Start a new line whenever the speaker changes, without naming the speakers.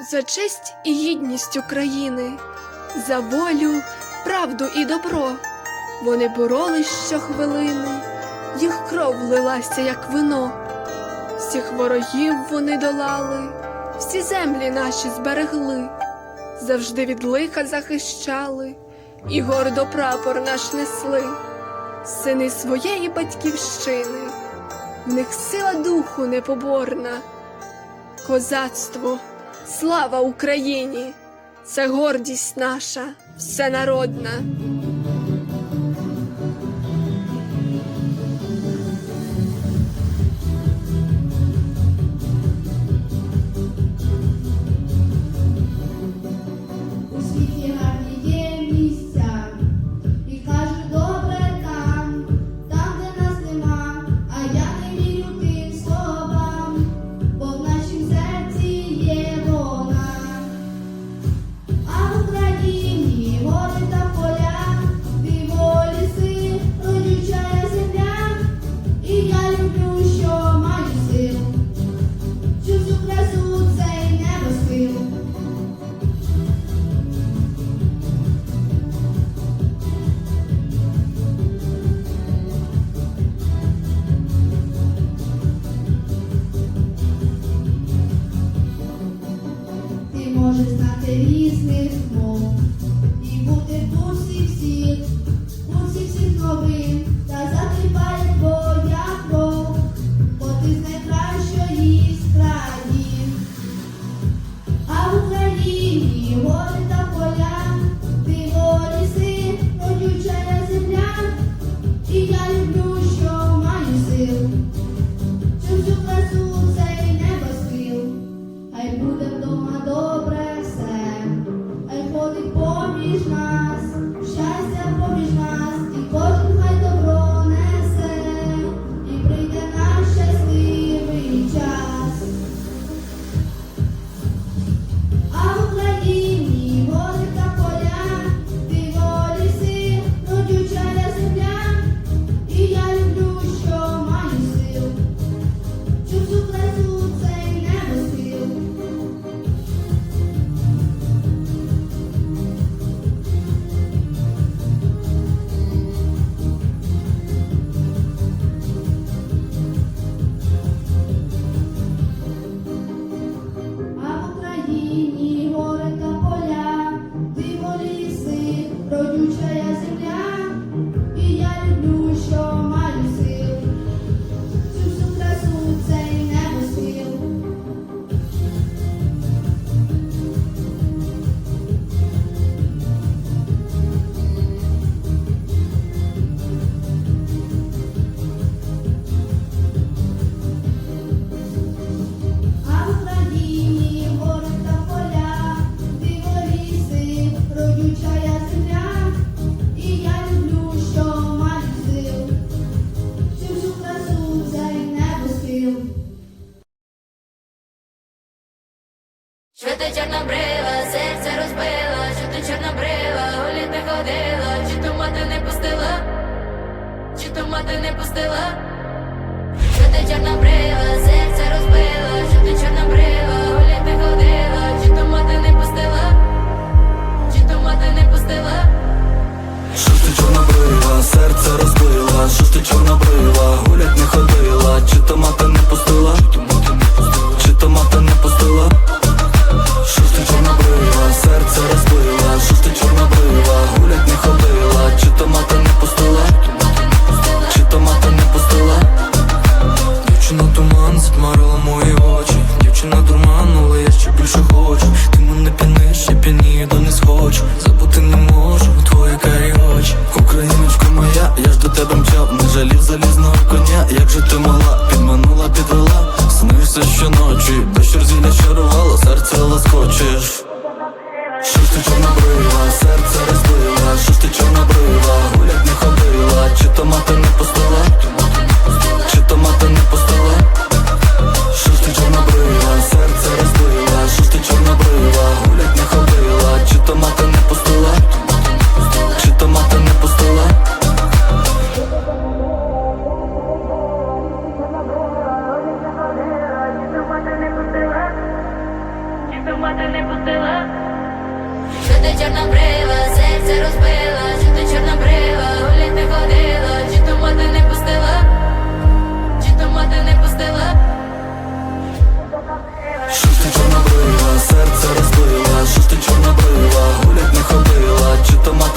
за честь і гідність України, за волю, правду і добро. Вони боролись щохвилини, їх кров лилася, як вино. Всіх ворогів вони долали, всі землі наші зберегли, завжди від лиха захищали, і гордо прапор наш несли, сини своєї батьківщини, в них сила духу непоборна, козацтво, слава Україні! Це гордість наша, всенародна.
Різних Що
ти чорнобрива, серце розбила, що ти чорнобрива, гулі не ходила, чи то мати не пустила, чи то мати не пустила, що ти чорнобрива, серце розбила, що ти чорнобрива, гулі не ходила, чи то мати не пустила, чи то мати не пустила.
Що ти чорнобрива, серце розбила, що ти чорнобрива, гулять не ходила, туман затьмарила мої очі. Дівчина дурман, але я ще більше хочу. Ти мене п'яниш, я п'янію, до не схочу. Забути не можу, твої карі очі. Україночко моя, я ж до тебе мчав. Не жалів залізного коня, як же ти мала? Підманула, підвела, снишся щоночі. Без зілля чарувала, серце лоскочеш. Що ж ти чорнобрива, серце розбила, що ж ти чорнобрива, гулять не ходила, чи то мати чорна брила, серце розбила, чи то чорна брила, гулять не ходила, чи то мати не пустила, чи то мати не пустила,
що чорна брила, серце розбила, що ти чорна брила, гулять не ходила, чи то мати